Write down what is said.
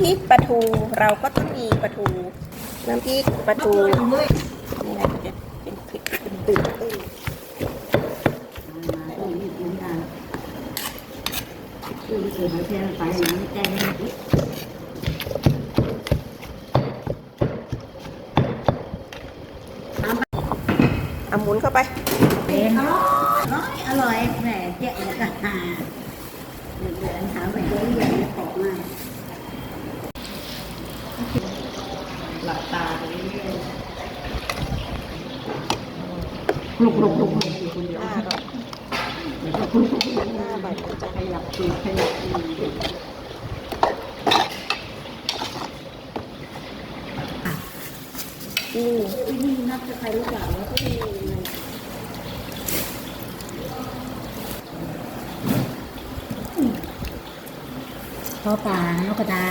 พริกปลาทูเราก็ต้องมีปลาทู น้ำพริกปลาทูนี่นะจะเป็นพริกเป็นตึกตึ้งเอาหมุนเข้าไปอร่อยอร่อยแหมเจ๊แล้วก็หาเดือนถามไปเรื่อยๆของมาหลั บตาไปเรื่อยๆกลุกลุกลุกอยู่คนเดียวห้าบาทแล้วก็ลุกลุกลุกห้าบาทจะขยับตัวขยับมือนี่ที่นี่นับจะใครรู้เปล่าว่าที่นี่พ่อป่านกกระดา